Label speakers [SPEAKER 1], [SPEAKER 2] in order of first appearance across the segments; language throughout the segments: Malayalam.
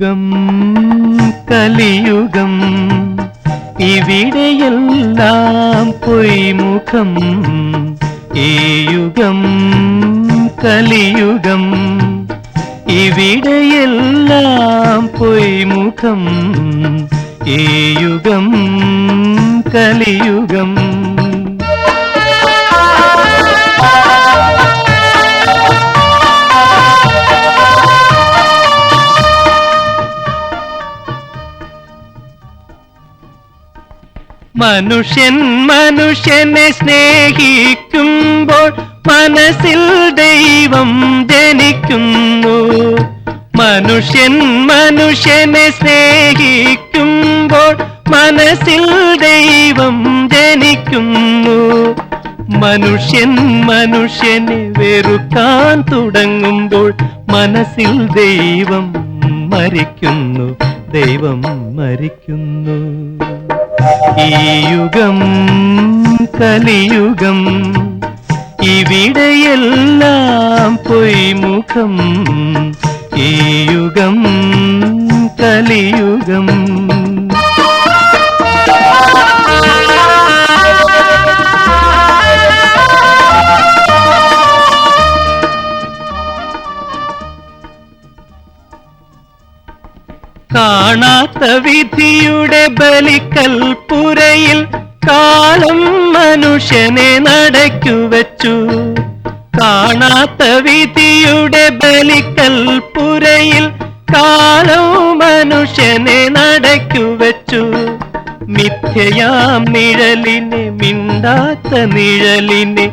[SPEAKER 1] യുഗം കലിയുഗം ഇവിടെയെല്ലാം പൊയ്മുഖം. ഈ യുഗം കലിയുഗം ഇവിടെയെല്ലാം പൊയ്മുഖം. ഈ യുഗം കലിയുഗം മനുഷ്യൻ മനുഷ്യനെ സ്നേഹിക്കുമ്പോൾ മനസ്സിൽ ദൈവം ജനിക്കുന്നു. മനുഷ്യൻ മനുഷ്യനെ സ്നേഹിക്കുമ്പോൾ മനസ്സിൽ ദൈവം ജനിക്കുന്നു. മനുഷ്യൻ മനുഷ്യനെ വെറുക്കാൻ തുടങ്ങുമ്പോൾ മനസ്സിൽ ദൈവം മരിക്കുന്നു. ദൈവം മരിക്കുന്നു. ഈ യുഗം കലിയുഗം ഇവിടെയെല്ലാം പൊയ്മുഖം. ഈ യുഗം കലിയുഗം. കാണാത്ത വിധിയുടെ ബലിക്കൽപ്പുരയിൽ കാലം മനുഷ്യനെ നടക്കുവച്ചു കാണാത്ത വിധിയുടെ ബലിക്കൽപ്പുരയിൽ കാലം മനുഷ്യനെ നടക്കുവച്ചു മിഥ്യയാം നിഴലിനെ മിണ്ടാത്ത നിഴലിനെ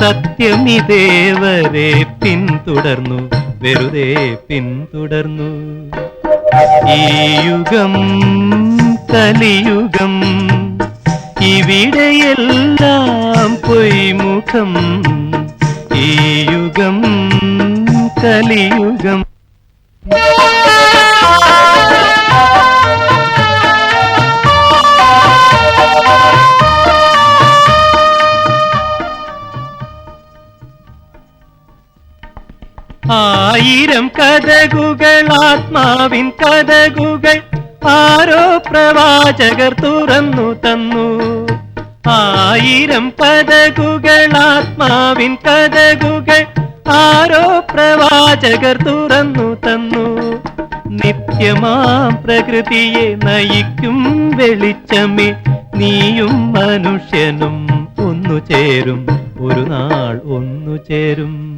[SPEAKER 1] സത്യമിതേവരെ പിന്തുടർന്നു വെറുതെ പിന്തുടർന്നു. ഈ യുഗം കലിയുഗം ഇവിടെയെല്ലാം പൊയ്മുഖം. ഈ യുഗം കലിയുഗം ആയിരം കഥകുകൾ ആത്മാവിൻ കഥകുകൾ ആരോ പ്രവാചകർ തുറന്നു തന്നു. ആയിരം കഥകുകൾ ആത്മാവിൻ കഥകുകൾ ആരോ പ്രവാചകർ തുറന്നു തന്നു. നിത്യമാം പ്രകൃതിയെ നയിക്കും വെളിച്ചമേ നീയും മനുഷ്യനും ഒന്നു ചേരും ഒരു നാൾ ഒന്നു ചേരും